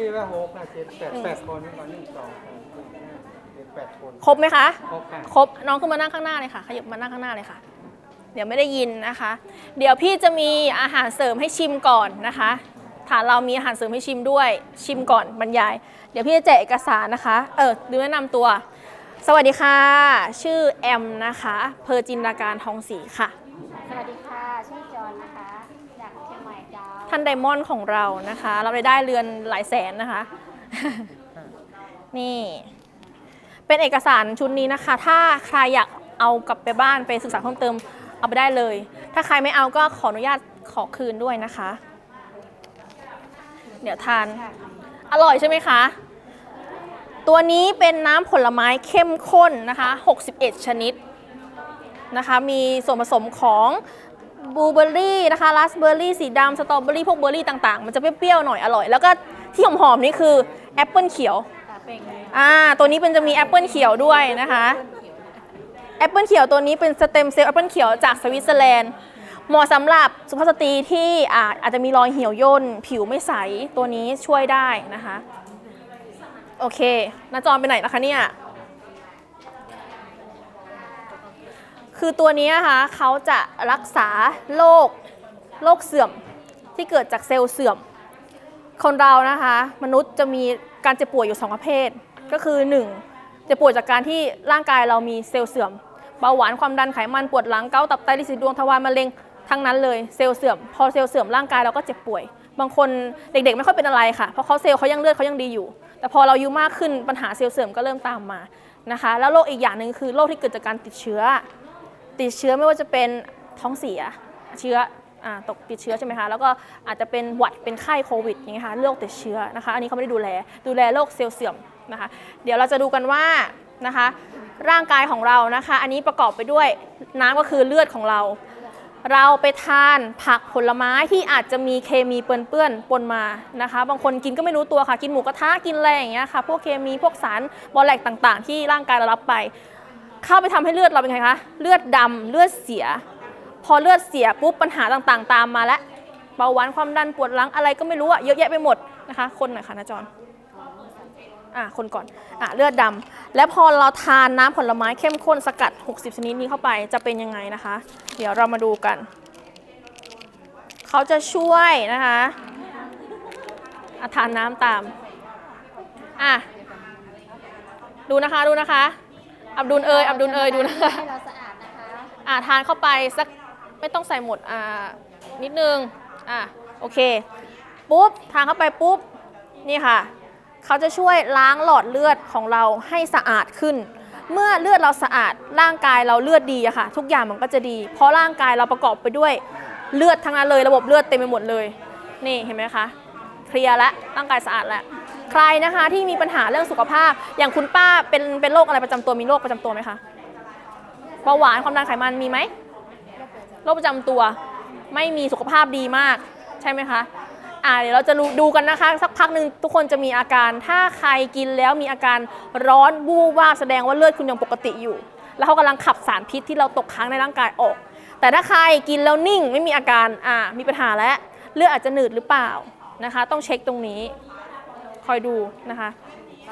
ที่ว่าหกนะเจ็ดแปดแปดคนก่อนหนึ่งสองสามสี่ห้าเจ็ดแปดคน ครบไหมคะ ครบค่ะครบ น้องขึ้นมานั่งข้างหน้าเลยค่ะขยับมานั่งข้างหน้าเลยค่ะ เดี๋ยวไม่ได้ยินนะคะ เดี๋ยวพี่จะมีอาหารเสริมให้ชิมก่อนนะคะฐานเรามีอาหารเสริมให้ชิมด้วย ชิมก่อนบรรยาย เดี๋ยวพี่จะแจกเอกสารนะคะ เออดูแนะนำตัว สวัสดีค่ะ ชื่อแอมนะคะ เพอจินตนาการทองศรีค่ะ สวัสดีค่ะ ท่านไดมอนด์ของเรานะคะ เราไปได้เรือนหลายแสนนะคะ นี่ เป็นเอกสารชุดนี้นะคะ ถ้าใครอยากเอากลับไปบ้านไปศึกษาเพิ่มเติมเอาไปได้เลย ถ้าใครไม่เอาก็ขออนุญาตขอคืนด้วยนะคะ เดี๋ยวทาน อร่อยใช่ไหมคะ ตัวนี้เป็นน้ำผลไม้เข้มข้นนะคะ 61 ชนิดนะคะ มีส่วนผสมของ บลูเบอร์รี่นะคะราสเบอร์รี่สีดำสตรอเบอร์รี่พวกเบอร์รี่ต่างๆ มันจะเปรี้ยวๆหน่อยอร่อย แล้วก็ที่หอมๆนี่คือแอปเปิลเขียวค่ะเป็นไงอ่าตัวนี้เป็นจะมีแอปเปิลเขียวด้วยนะคะแอปเปิลเขียวตัวนี้เป็นสเต็มเซลล์แอปเปิลเขียวจากสวิตเซอร์แลนด์เหมาะสำหรับสุภาพสตรีที่อาอาจจะมีรอยเหี่ยวย่น ผิวไม่ใสตัวนี้ช่วยได้นะคะ โอเคหน้าจอไปไหนนะคะเนี่ย คือตัวนี้นะคะเขาจะรักษาโรคโรคเสื่อมที่เกิดจากเซลล์เสื่อม คนเรานะคะ มนุษย์จะมีการเจ็บป่วยอยู่สองประเภท ก็คือ 1. เจ็บป่วยจากการที่ร่างกายเรามีเซลล์เสื่อมเบาหวานความดันไขมันปวดหลังเกาต์ตับไตลิซิดวงทวารมะเร็งทั้งนั้นเลยเซลล์เสื่อม พอเซลล์เสื่อมร่างกายเราก็เจ็บป่วย บางคนเด็กๆ ไม่ค่อยเป็นอะไรค่ะเพราะเขาเซลล์เขายังเลือดเขายังดีอยู่ แต่พอเราอายุมากขึ้นปัญหาเซลล์เสื่อมก็เริ่มตามมานะคะ แล้วโรคอีกอย่างหนึ่งคือโรคที่เกิดจากการติดเชื้อ ติดเชื้อไม่ว่าจะเป็นท้องเสียเชื้ออตกติดเชื้อใช่ไหมคะ แล้วก็อาจจะเป็นหวัด เป็นไข้โควิดอย่างเงี้ยค่ะ โรคติดเชื้อนะคะ อันนี้เขาไม่ได้ดูแล ดูแลโรคเซลล์เสื่อมนะคะ เดี๋ยวเราจะดูกันว่านะคะ ร่างกายของเรานะคะ อันนี้ประกอบไปด้วยน้ำก็คือเลือดของเรา เราไปทานผักผลไม้ที่อาจจะมีเคมีเปื้อนๆปนมานะคะ บางคนกินก็ไม่รู้ตัวค่ะ กินหมูกระทะ กินอะไรอย่างเงี้ยค่ะ พวกเคมี พวกสารบอแลกต่างๆ ที่ร่างกายเรารับไป เข้าไปทำให้เลือดเราเป็นไงคะ เลือดดำเลือดเสีย พอเลือดเสียปุ๊บปัญหาต่างๆ ตามมาแล้วเบาหวานความดันปวดหลังอะไรก็ไม่รู้อะเยอะแยะไปหมดนะคะ คนหน่อยค่ะนะจอนอะคนก่อนอะเลือดดำแล้วพอเราทานน้ำผลไม้เข้มข้นสกัด 60 ชนิดนี้เข้าไปจะเป็นยังไงนะคะ เดี๋ยวเรามาดูกัน เขาจะช่วยนะคะอะทานน้ำตามอะดูนะคะดูนะคะ อับดุลเอยอับดุลเอยดูนะคะให้เราสะอาดนะคะอ่าทานเข้าไปสักไม่ต้องใส่หมดอ่านิดนึงอ่าโอเคปุ๊บทานเข้าไปปุ๊บนี่ค่ะ เขาจะช่วยล้างหลอดเลือดของเราให้สะอาดขึ้น เมื่อเลือดเราสะอาดร่างกายเราเลือดดีอะค่ะ ทุกอย่างมันก็จะดี เพราะร่างกายเราประกอบไปด้วยเลือดทั้งนั้นเลย ระบบเลือดเต็มไปหมดเลย นี่เห็นไหมคะเคลียร์แล้วร่างกายสะอาดแล้ว ใครนะคะที่มีปัญหาเรื่องสุขภาพ อย่างคุณป้าเป็นเป็นโรคอะไรประจำตัวมีโรคประจำตัวไหมคะเบาหวานความดันไขมันมีไหมโรคประจำตัวไม่มีสุขภาพดีมาก ใช่ไหมคะอ่าเดี๋ยวเราจะดูดูกันนะคะ สักพักหนึ่งทุกคนจะมีอาการถ้าใครกินแล้วมีอาการร้อนวูบวาบแสดงว่าเลือดคุณยังปกติอยู่ แล้วเขากำลังขับสารพิษที่เราตกค้างในร่างกายออก แต่ถ้าใครกินแล้วนิ่งไม่มีอาการอ่ามีปัญหาแล้วเลือดอาจจะหนืดหรือเปล่านะคะ ต้องเช็คตรงนี้ คอยดูนะคะ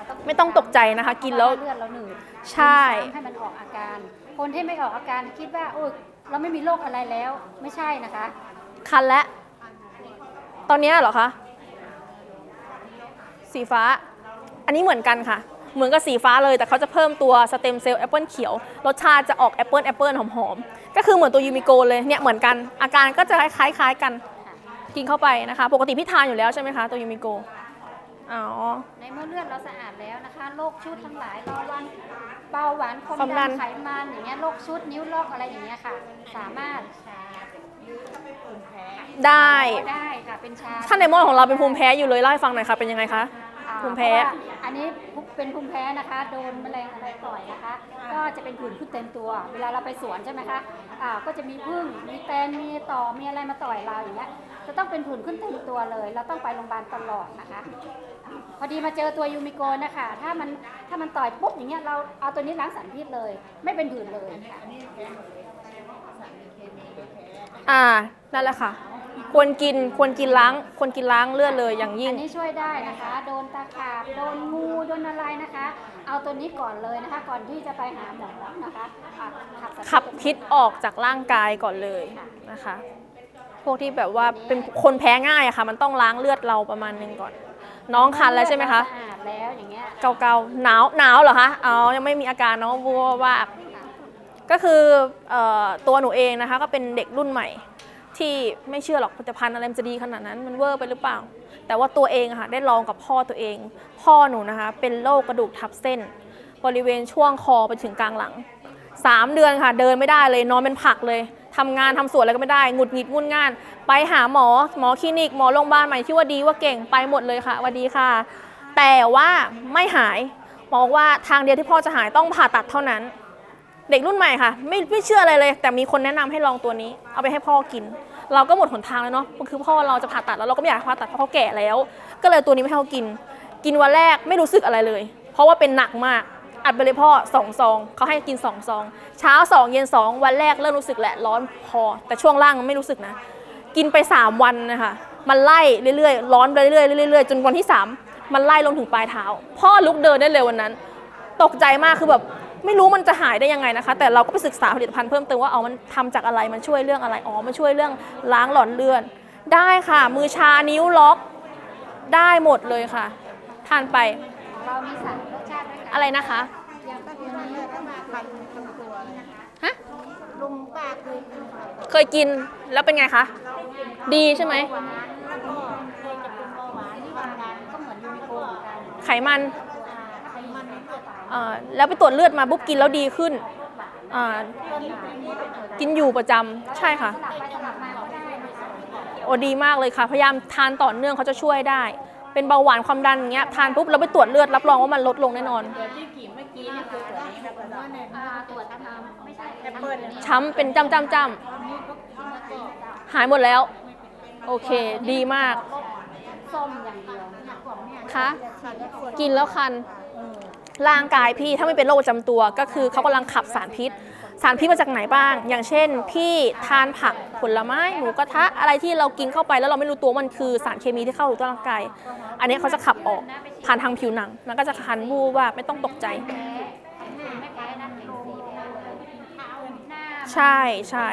เราไม่ต้องตกใจนะคะ กินแล้วเลือดเราหนืดใช่ให้มันออกอาการ คนที่ไม่ออกอาการคิดว่าโอ้ยเราไม่มีโรคอะไรแล้วไม่ใช่นะคะ คันแล้วตอนเนี้ยเหรอคะ สีฟ้า อันนี้เหมือนกันค่ะ เหมือนกับสีฟ้าเลยแต่เขาจะเพิ่มตัวสเต็มเซลล์แอปเปิลเขียว รสชาติจะออกแอปเปิลแอปเปิลหอมๆ ก็คือเหมือนตัวยูมิโกเลยเนี่ยเหมือนกัน อาการก็จะคล้ายๆคล้ายๆกัน กินเข้าไปนะคะ ปกติพี่ทานอยู่แล้วใช่ไหมคะตัวยูมิโก อ๋อ ในเมื่อเลือดเราสะอาดแล้วนะคะโรคชุดทั้งหลายเบาหวานเบาหวานความความดัดันน ไขมันอย่างเงี้ยโรคชุดนิ้วล็อกอะไรอย่างเงี้ยค่ะ สามารถได้ ได้ค่ะเป็นชาท่านในหมอของเราเป็นภูมิแพ้อยู่เลยเล่าให้ฟังหน่อยค่ะ เป็นยังไงคะ อ่าภูมิแพ้ เพราะว่าอันนี้เป็นภูมิแพ้นะคะ โดนแมลงอะไรต่อยนะคะ ก็จะเป็นผื่นขึ้นเต็มตัว เวลาเราไปสวนใช่ไหมคะอ่าก็จะมีพึ่งมีแตนมีต่อมีอะไรมาต่อยเราอย่างเงี้ย จะต้องเป็นผื่นขึ้นเต็มตัวเลย เราต้องไปโรงพยาบาลตลอดนะคะอ่าพอดีมาเจอตัวยูมิโกนนะคะ ถ้ามันถ้ามันต่อยปุ๊บอย่างเงี้ยเราเอาตัวนี้ล้างสารพิษเลย ไม่เป็นผื่นเลยค่ะอ่านั่นแหละค่ะ ควรกินควรกินล้างควรกินล้างเลือดเลยอย่างยิ่อัง นนี้ช่วยได้นะคะ โดนตะขาบโดนงูโดนอะไรนะคะ เอาตัวนี้ก่อนเลยนะคะ ก่อนที่จะไปหาหมอนะคะอะขับสารขับพิษออกจากร่างกายก่อนเลยนะคะ พวกที่แบบว่าเป็นคนแพ้ง่ายอะค่ะ มันต้องล้างเลือดเราประมาณนึงก่อน น้องคันแล้วใช่ไหมคะสะอาดแล้วอย่างเงี้ยเกาๆหนาวหนาวเหรอคะอ๋อยังไม่มีอาการเนาะวัวว่าบก็คือเอ่อตัวหนูเองนะคะ ก็เป็นเด็กรุ่นใหม่ ที่ไม่เชื่อหรอกผลิตภัณฑ์อะไรมันจะดีขนาดนั้นมันเวอร์ไปหรือเปล่า แต่ว่าตัวเองอะค่ะได้ลองกับพ่อตัวเอง พ่อหนูนะคะ เป็นโรคกระดูกทับเส้น บริเวณช่วงคอไปถึงกลางหลัง 3 เดือนค่ะ เดินไม่ได้เลยนอนเป็นผักเลย ทำงานทำสวนอะไรก็ไม่ได้หงุดหงิดงุนงาน ไปหาหมอหมอคลินิกหมอโรงพยาบาลใหม่ที่ว่าดีว่าเก่งไปหมดเลยค่ะวัสดีค่ะ แต่ว่าไม่หายหมอบอกว่าทางเดียวที่พ่อจะหายต้องผ่าตัดเท่านั้น เด็กรุ่นใหม่ค่ะ ไม่ไม่เชื่ออะไรเลย แต่มีคนแนะนำให้ลองตัวนี้ เอาไปให้พ่อกิน เราก็หมดหนทางแล้วเนาะคือพ่อเราจะผ่าตัดแล้วเราก็ไม่อยากผ่าตัดเพราะเขาแก่แล้ว ก็เลยตัวนี้ไม่ให้เขากิน กินวันแรกไม่รู้สึกอะไรเลย เพราะว่าเป็นหนักมาก อัดไปเลยพ่อสองซองเขาให้กินสองซอง เช้าสองเย็นสองวันแรกเริ่มรู้สึกแหละร้อนพอ แต่ช่วงล่างไม่รู้สึกนะ กินไป 3 วันนะคะมันไล่เรื่อยๆ ร้อนไปเรื่อยๆเรื่อยๆจนวันที่ 3 มันไล่ลงถึงปลายเท้า พ่อลุกเดินได้เลยวันนั้น ตกใจมากคือแบบไม่รู้มันจะหายได้ยังไงนะคะ แต่เราก็ไปศึกษาผลิตภัณฑ์เพิ่มเติมว่าเอามันทำจากอะไรมันช่วยเรื่องอะไรอ๋อมันช่วยเรื่องล้างหลอดเลือดได้ค่ะ มือชานิ้วล็อกได้หมดเลยค่ะทานไปของเรามีสามรสชาติด้วยกันอะไรนะคะอย่างตัว นี้ก็มาพันทั้งตัวนะคะฮะลุงป้าเคยกินเคยกินแล้วเป็นไงคะ ดีใช่ไหม หวานแล้วก็เคยจะเป็นเบาหวานที่ทำงานก็เหมือนยูนิโคเหมือนกันไขมันอ่าไขมันเลือดเอ่อแล้วไปตรวจเลือดมาปุ๊บกินแล้วดีขึ้นอ่ากินอยู่ประจำใช่ค่ะสลับไปสลับมาก็ได้นะคะโอ้ดีมากเลยค่ะ พยายามทานต่อเนื่องเขาจะช่วยได้ เป็นเบาหวานความดันอย่างเงี้ยทานปุ๊บเราไปตรวจเลือดรับรองว่ามันลดลงแน่นอน อ่าตรวจทำไม่ใช่แอปเปิลช้ำเป็นจำจำจำหายหมดแล้ว โอเค ดีมากส้มอย่างเดียวคะกินแล้วคัน ร่างกายพี่ถ้าไม่เป็นโรคประจำตัวก็คือเขากำลังขับสารพิษ สารพิษมาจากไหนบ้าง อย่างเช่น พี่ทานผักผลไม้หมูกระทะอะไรที่เรากินเข้าไปแล้วเราไม่รู้ตัวมันคือสารเคมีที่เข้าสู่ร่างกาย อันนี้เขาจะขับออกผ่านทางผิวหนัง มันก็จะคันบูบว่าไม่ต้องตกใจ แพ้ไม่แพ้นั่นเองสีแพ้เลยเอาหน้า ใช่ใช่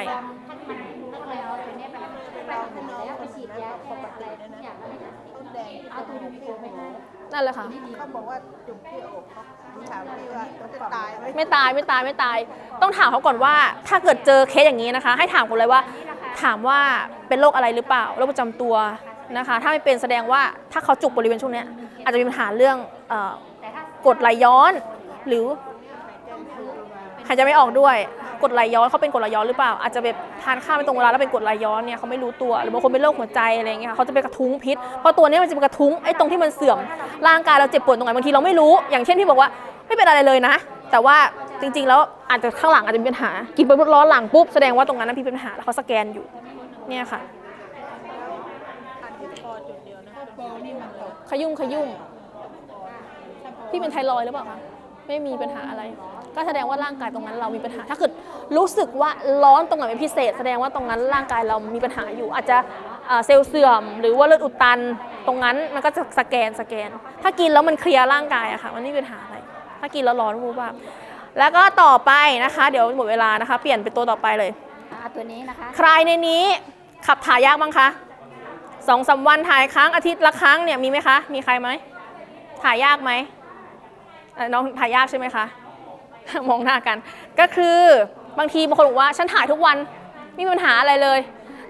นั่นแหละค่ะเขาบอกว่าจุ่มที่อกเขาถามพี่ว่าจะตายไหมไม่ตายไม่ตายไม่ตาย ต้องถามเขาก่อนว่า ถ้าเกิดเจอเคสอย่างนี้นะคะ ให้ถามกันเลยว่า ถามว่าเป็นโรคอะไรหรือเปล่าโรคประจำตัวนะคะ ถ้าไม่เป็นแสดงว่าถ้าเขาจุกบริเวณช่วงนี้อาจจะมีปัญหาเรื่องกดไหลย้อน หรือหายใจไม่ออกด้วย กดไหลย้อนเขาเป็นกดไหลย้อนหรือเปล่า อาจจะแบบทานข้าวไม่ตรงเวลาแล้วเป็นกดไหลย้อนเนี่ยเขาไม่รู้ตัวหรือบางคนเป็นโรคหัวใจอะไรเงี้ยค่ะเขาจะไปกระทุ้งพิษเพราะตัวนี้มันจะไปกระทุ้งไอ้ตรงที่มันเสื่อมร่างกายเราเจ็บปวดตรงไหนบางทีเราไม่รู้ อย่างเช่นพี่บอกว่าไม่เป็นอะไรเลยนะ แต่ว่าจริง ๆ แล้วอาจจะข้างหลังอาจจะมีปัญหากินไปร้อนหลังปุ๊บแสดงว่าตรงนั้นพี่เป็นปัญหาแล้วเขาสแกนอยู่เนี่ยค่ะขยุ่มขยุ่มพี่เป็นไทรอยด์หรือเปล่าคะไม่มีปัญหาอะไร ก็แสดงว่าร่างกายตรงนั้นเรามีปัญหา ถ้าเกิดรู้สึกว่าร้อนตรงไหนเป็นพิเศษ แสดงว่าตรงนั้นร่างกายเรามีปัญหาอยู่ อาจจะเอ่อเซลล์เสื่อม หรือว่าเลือดอุดตันตรงนั้นมันก็จะสแกนสแกน ถ้ากินแล้วมันเคลียร์ร่างกายอะค่ะ มันไม่มีปัญหาอะไรถ้ากินแล้วร้อนวูบวาบแล้วก็ต่อไปนะคะ เดี๋ยวหมดเวลานะคะ เปลี่ยนเป็นตัวต่อไปเลยเอาตัวนี้นะคะ ใครในนี้ขับถ่ายยากบ้างคะสองสามวันถ่ายครั้งอาทิตย์ละครั้งเนี่ยมีไหมคะ มีใครไหมถ่ายยากไหมเอ่อน้องถ่ายยากใช่ไหมคะ มองหน้ากัน ก็คือบางทีบางคนบอกว่าฉันถ่ายทุกวันไม่มีปัญหาอะไรเลย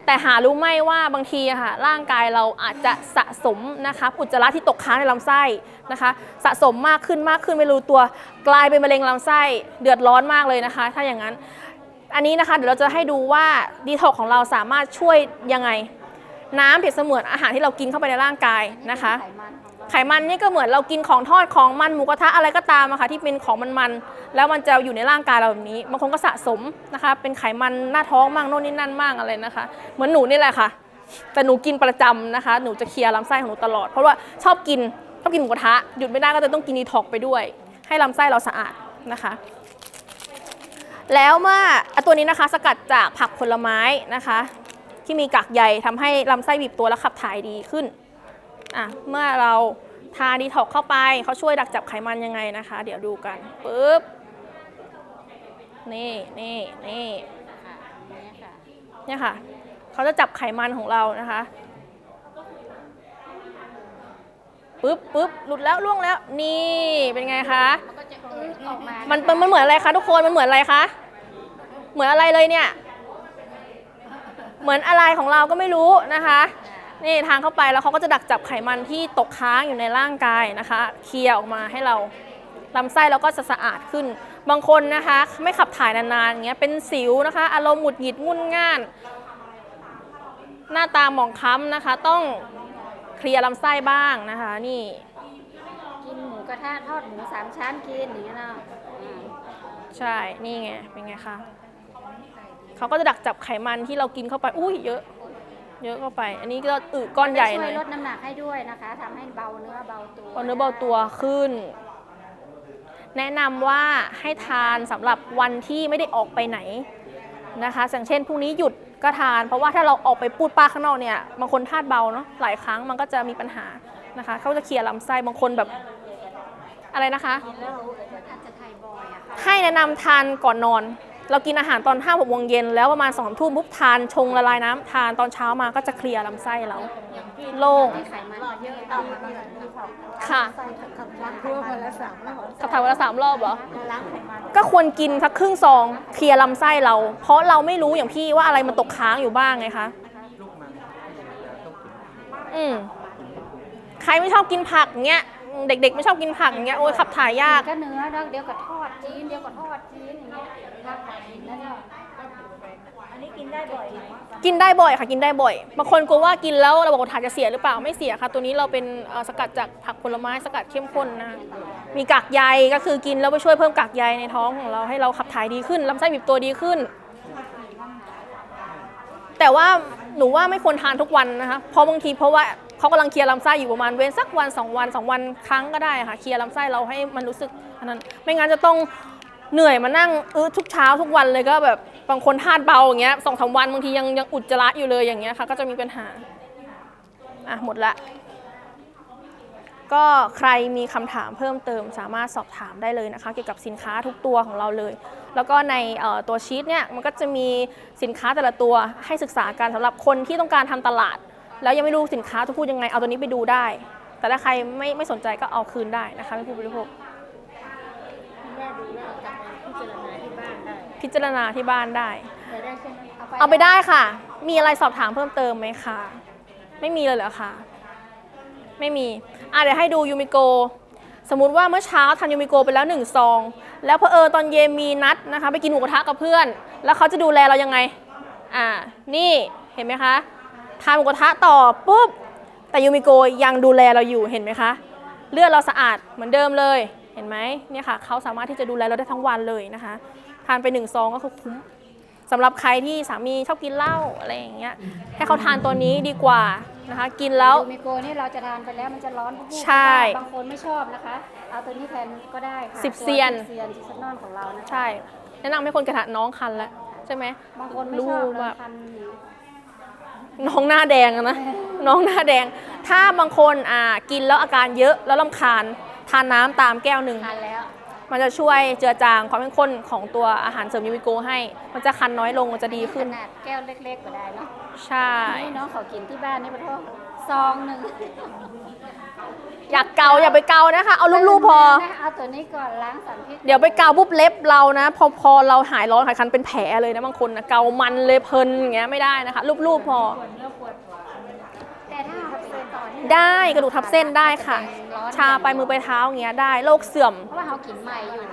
แต่หารู้ไหมว่าบางทีอะค่ะร่างกายเราอาจจะสะสมนะคะอุจจาระที่ตกค้างในลำไส้นะคะ สะสมมากขึ้นมากขึ้นไม่รู้ตัวกลายเป็นมะเร็งลำไส้เดือดร้อนมากเลยนะคะ ถ้าอย่างนั้นอันนี้นะคะเดี๋ยวเราจะให้ดูว่าดีท็อกของเราสามารถช่วยยังไง น้ำเปรียบเสมือนอาหารที่เรากินเข้าไปในร่างกายนะคะไขมัน ไขมันนี่ก็เหมือนเรากินของทอดของมันหมูกระทะอะไรก็ตามอะค่ะที่เป็นของมันๆแล้วมันจะอยู่ในร่างกายเราแบบนี้บางคนก็สะสมนะคะ เป็นไขมันหน้าท้องมั่งโน่นนี่นั่นมั่งอะไรนะคะ เหมือนหนูนี่แหละค่ะ แต่หนูกินประจำนะคะ หนูจะเคลียร์ลำไส้ของหนูตลอด เพราะว่าชอบกินชอบกินหมูกระทะหยุดไม่ได้ก็จะต้องกินดีท็อกไปด้วย ให้ลำไส้เราสะอาดนะคะ แล้วเมื่อตัวนี้นะคะสกัดจากผักผลไม้นะคะ ที่มีกากใยทำให้ลำไส้บีบตัวและขับถ่ายดีขึ้น อะเมื่อเราทาดีท็อกเข้าไปเขาช่วยดักจับไขมันยังไงนะคะ เดี๋ยวดูกันปุ๊บนี่นี่นี่ค่ะนี่ค่ะเนี่ยค่ะเขาจะจับไขมันของเรานะคะปุ๊บปุ๊บหลุดแล้วล่วงแล้ว นี่เป็นไงคะมันก็จะอืดออกมามัมันเป็นมันเหมือนอะไรคะทุกคนมันเหมือนอะไรคะเหมือนอะไรเลยเนี่ย เหมือนอะไรของเราก็ไม่รู้นะคะ นี่ทางเข้าไปแล้วเขาก็จะดักจับไขมันที่ตกค้างอยู่ในร่างกายนะคะ เคลียร์ออกมาให้เราลำไส้เราก็จะสะอาดขึ้น บางคนนะคะ ไม่ขับถ่ายนานๆอย่างเงี้ยเป็นสิวนะคะ อารมณ์หงุดหงิดงุนง่าน หน้าตาหมองคล้ำนะคะ ต้องเคลียร์ลำไส้บ้างนะคะ นี่ กินหมูกระทะทอดหมูสามชั้นกินอย่างเงี้ยเนาะอืมใช่นี่ไงเป็นไงคะเขาก็จะดักจับไขมันที่เรากินเข้าไปอุ้ยเยอะ เยอะเข้าไป อันนี้ก็อึก้อนใหญ่ช่เลวยยลดน้ำหนักให้ด้วยนะคะทำให้เบาเนื้อเบาตัวพอเนื้อเบาตัวขึ้น แนะนำว่าให้ทานสำหรับวันที่ไม่ได้ออกไปไหนนะคะอย่างเช่นพรุ่งนี้หยุดก็ทาน เพราะว่าถ้าเราออกไปพูดป้าข้างนอกเนี่ยบางคนธาตุเบาเนาะหลายครั้งมันก็จะมีปัญหานะคะเขาจะเคลียร์ลำไส้บางคนแบบอะไรนะคะแล้วอาจจะไทยบอยอะค่ะให้แนะนำทานก่อนนอน เรากินอาหารตอน5้าหกโมงเย็นแล้วประมาณ2องทุ่มปุ๊บทานชงละลายน้ำทานตอนเช้ามาก็จะเคลียร์ลำไส้เราโล่งที่ไขมันเยอะต่ำมาเลยนะคะค่ะขับล้างทั่ววันละสามรอบขับถ่ายวันละสามรอบเหรอล้างไขมันก็ควรกินสักครึ่งซองเคลียร์ลำไส้เรา เพราะเราไม่รู้อย่างพี่ว่าอะไรมันตกค้างอยู่บ้างไงคะลูกมันต้องกินอืมใครไม่ชอบกินผักเงี้ยเด็กๆ ไม่ชอบกินผักเงี้ยโอ้ยขับถ่ายยากก็เนื้อแล้วเดี๋ยวก็ทอดจีนเดี๋ยวก็ทอดจีนอย่างเงี้ย ครับนั่นแหละกินได้บ่อยค่ะกินได้บ่อยบางคนกลัวว่ากินแล้วระบบขับถ่ายจะเสียหรือเปล่าไม่เสียค่ะ ตัวนี้เราเป็นเอ่อสกัดจากผักผลไม้สกัดเข้มข้นนะมีกากใยก็คือกินแล้วไปช่วยเพิ่มกากใยในท้องของเราให้เราขับถ่ายดีขึ้นลำไส้บีบตัวดีขึ้น แต่ว่าหนูว่าไม่ควรทานทุกวันนะคะเพราะบางทีเพราะว่าเขากำลังเคลียร์ลำไส้อยู่ประมาณเว้นสักวันสองวันสองวันครั้งก็ได้ค่ะเคลียร์ลำไส้เราให้มันรู้สึกอันนั้น ไม่งั้นจะต้อง เหนื่อยมานั่งอื้อทุกเช้าทุกวันเลยก็แบบบางคนธาตุเบาอย่างเงี้ยสองสามวันบางทียังยังอุจจาระอยู่เลยอย่างเงี้ยค่ะก็จะมีปัญหาอะหมดละ ก็ใครมีคำถามเพิ่มเติมสามารถสอบถามได้เลยนะคะ เกี่ยวกับสินค้าทุกตัวของเราเลย แล้วก็ในตัวชีตเนี่ยมันก็จะมีสินค้าแต่ละตัวให้ศึกษากันสำหรับคนที่ต้องการทำตลาด แล้วยังไม่รู้สินค้าจะพูดยังไงเอาตัวนี้ไปดูได้ แต่ถ้าใครไม่ไม่สนใจก็เอาคืนได้นะคะไม่ผู้บริโภค แม่ดูแล้วกลับไปพิจารณาที่บ้านได้ พิจารณาที่บ้านได้ไปได้ใช่ไหมเอาไปได้ค่ะ มีอะไรสอบถามเพิ่มเติมไหมคะ ไม่มีเลยเหรอคะ ไม่มี อะเดี๋ยวให้ดูยูมิโก สมมุติว่าเมื่อเช้าทานยูมิโกไปแล้วหนึ่งซอง แล้วเพอเออตอนเย็นมีนัดนะคะ ไปกินหมูกระทะกับเพื่อน แล้วเขาจะดูแลเรายังไง อ่า นี่เห็นไหมคะ ทานหมูกระทะต่อปุ๊บ แต่ยูมิโกยังดูแลเราอยู่ เห็นไหมคะ เลือดเราสะอาดเหมือนเดิมเลย เห็นไหมเนี่ยค่ะ เขาสามารถที่จะดูแลเราได้ทั้งวันเลยนะคะ ทานไปหนึ่งซองก็คือคุ้มสำหรับใครที่สามีชอบกินเหล้าอะไรอย่างเงี้ยให้เขาทานตัวนี้ดีกว่านะคะ กินแล้ว ยูมิโกนี่เราจะทานไปแล้วมันจะร้อนปุ๊บๆใช่บางคนไม่ชอบนะคะ เอาตัวนี้แทนก็ได้ค่ะสิบเซียน ตัวสิบเซียนซิซานอนของเรานะคะใช่ แนะนำให้คนกระทะน้องคันแล้วใช่ไหมบางคนไม่รู้ชอบว่า เราทานนี้น้องหน้าแดงอะนะ น้องหน้าแดง ถ้าบางคนอ่ากินแล้วอาการเยอะแล้วลำคาญ ทานน้ำตามแก้วหนึ่ง ทานแล้ว มันจะช่วยเจือจางความเข้มข้นของตัวอาหารเสริมยูมิโกให้ มันจะคันน้อยลงมันจะดีขขึ้นนาดแก้วเล็กๆก็ได้เนาะใช่ นี่น้องเขากินที่บ้านนี่ปะโทษซองหนึ่งอยากเกาอย่าไปเกานะคะ เอารูปๆพอนะเอาตัวนี้ก่อนล้างสารพิษเดี๋ยวไปเกาปุ๊บเล็บเรานะ พอพอเราหายร้อนหายคันเป็นแผลเลยนะบางคนนะเกามันเลยเพลินอย่างเงี้ยไม่ได้นะคะรูปๆพอปวดเนื้อปวดแต่ถ้าเอาไปต่อนี่ได้กระดูกทับเส้นได้ค่ะ ร้อนชาไปมือไปเท้าอย่างเงี้ยได้โรคเสื่อม เพราะว่าเขากินใหม่อยู่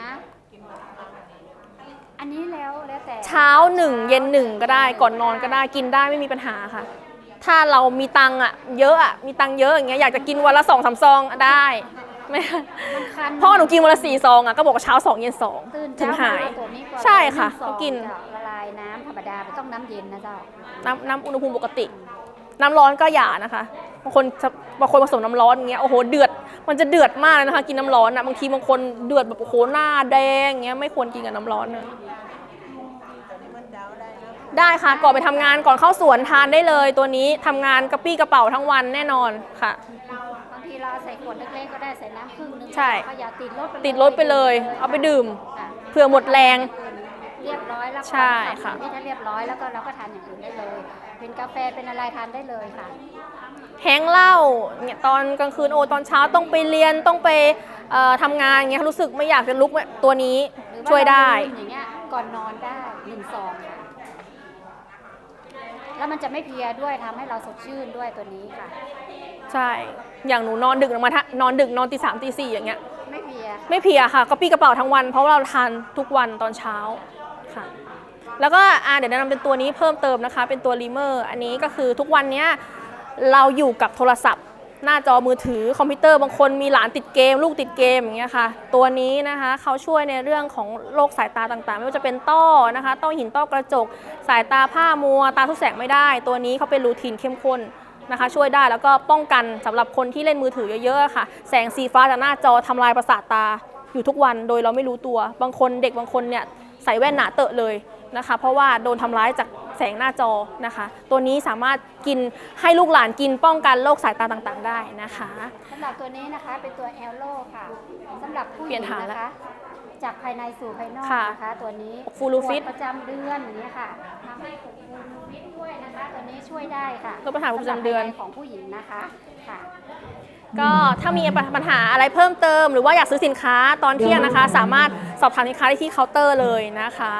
ฮะอันนี้แล้วแล้วแต่เช้าหนึ่งเย็นหนึ่งก็ได้ก่อนนอนก็ได้กินได้ไม่มีปัญหาค่ะ ถ้าเรามีตังค์อะเยอะอะมีตังค์เยอะอย่างเงี้ยอยากจะกินวันละสองสามซองอะได้ไม่มันคันพ่อหนูกินวันละสี่ซองอะก็บอกว่าเช้าสองเย็นสองตื่นถึงเช้าหายมาตัวนี้ก่อนใช่ค่ะหงซองเขากิน จะละลายน้ำธรรมดาไม่ต้องน้ำเย็นนะเจ้าน้ำน้ำอุณหภูมิปกติ น้ำร้อนก็อย่านะคะบางคนจะบางคนผสมน้ำร้อนอย่างเงี้ยโอ้โหเดือด มันจะเดือดมากเลยนะคะ กินน้ำร้อนอะบางทีบางคนเดือดแบบโอ้โหหน้าแดงอย่างเงี้ยไม่ควรกินกับน้ำร้อนนะมันเดาได้นะได้ค่ะก่อนไปทำงานก่อนเข้าสวนทานได้เลย ตัวนี้ทำงานกระปี้กระเป๋าทั้งวันแน่นอนค่ะบางทีเราใส่ขวดเล็กๆก็ได้ใส่น้ำครึ่งนึงใช่ก็อย่าติดรถไปติดรถไปเลย เอาไปดื่มค่ะเผื่อหมดแรง เรียบร้อยแล้วใช่ค่ะนี่ถ้าเรียบร้อยแล้วก็เราก็ทานอย่างอื่นได้เลย เป็นกาแฟเป็นอะไรทานได้เลยค่ะ แห้งเหล้าเนี่ยตอนกลางคืนโอตอนเช้าต้องไปเรียนต้องไปเอ่อทำงานอย่างเงี้ยรู้สึกไม่อยากจะลุกตัวนี้หรือว่าช่วยได้ เราดื่มอย่างเงี้ยก่อนนอนได้หนึ่งซองค่ะ แล้วมันจะไม่เพลียด้วยทำให้เราสดชื่นด้วยตัวนี้ค่ะ ใช่ อย่างหนูนอนดึกมาทะนอนดึกนอนตีสามตีสี่อย่างเงี้ย ไม่เพลีย ไม่เพลียค่ะกระปี้กระเป๋าทั้งวัน เพราะว่าเราทานทุกวันตอนเช้าค่ะ แล้วก็อ่าเดี๋ยวแนะนำเป็นตัวนี้เพิ่มเติมนะคะ เป็นตัวรีเมอร์อันนี้ก็คือทุกวันเนี้ยเราอยู่กับโทรศัพท์ หน้าจอมือถือคอมพิวเตอร์บางคนมีหลานติดเกม ลูกติดเกมอย่างเงี้ยค่ะ ตัวนี้นะคะเขาช่วยในเรื่องของโรคสายตาต่างๆ ไม่ว่าจะเป็นต้อนะคะต้อหินต้อกระจก สายตาผ้ามัว ตาทุกแสงไม่ได้ ตัวนี้เขาเป็นรูทีนเข้มข้นนะคะ ช่วยได้แล้วก็ป้องกันสำหรับคนที่เล่นมือถือเยอะๆค่ะ แสงสีฟ้าจากหน้าจอทำลายประสาทตาอยู่ทุกวันโดยเราไม่รู้ตัว บางคนเด็กบางคนเนี่ยใส่แว่นหนาเตอะเลย นะคะ เพราะว่าโดนทำร้ายจากแสงหน้าจอนะคะ ตัวนี้สามารถกินให้ลูกหลานกินป้องกันโรคสายตาต่างๆ ได้นะคะสำหรับตัวนี้นะคะเป็นตัวแอลโลค่ะสำหรับผู้หเปลี่ญิยงนฐานนะแล้วคะจากภายในสู่ภายนอกค่ะนะคะตัวนี้ฟูลูฟิตปวดประจำเดือนอย่างนี้ยค่ะทำให้ฟูลูฟิตด้วยนะคะตัวนี้ช่วยได้ค่ะลดปัญหาประจำเดือนสำหรับภายในของผู้หญิงนะคะค่ะก็ถ้ามีปัญหาอะไรเพิ่มเติม หรือว่าอยากซื้อสินค้าตอนเที่ยงนะคะ สามารถสอบถามสินค้าได้ที่เคาน์เตอร์เลยนะคะ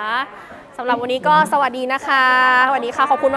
สำหรับวันนี้ก็สวัสดีนะคะสวัสดีค่ะขอบคุณมาก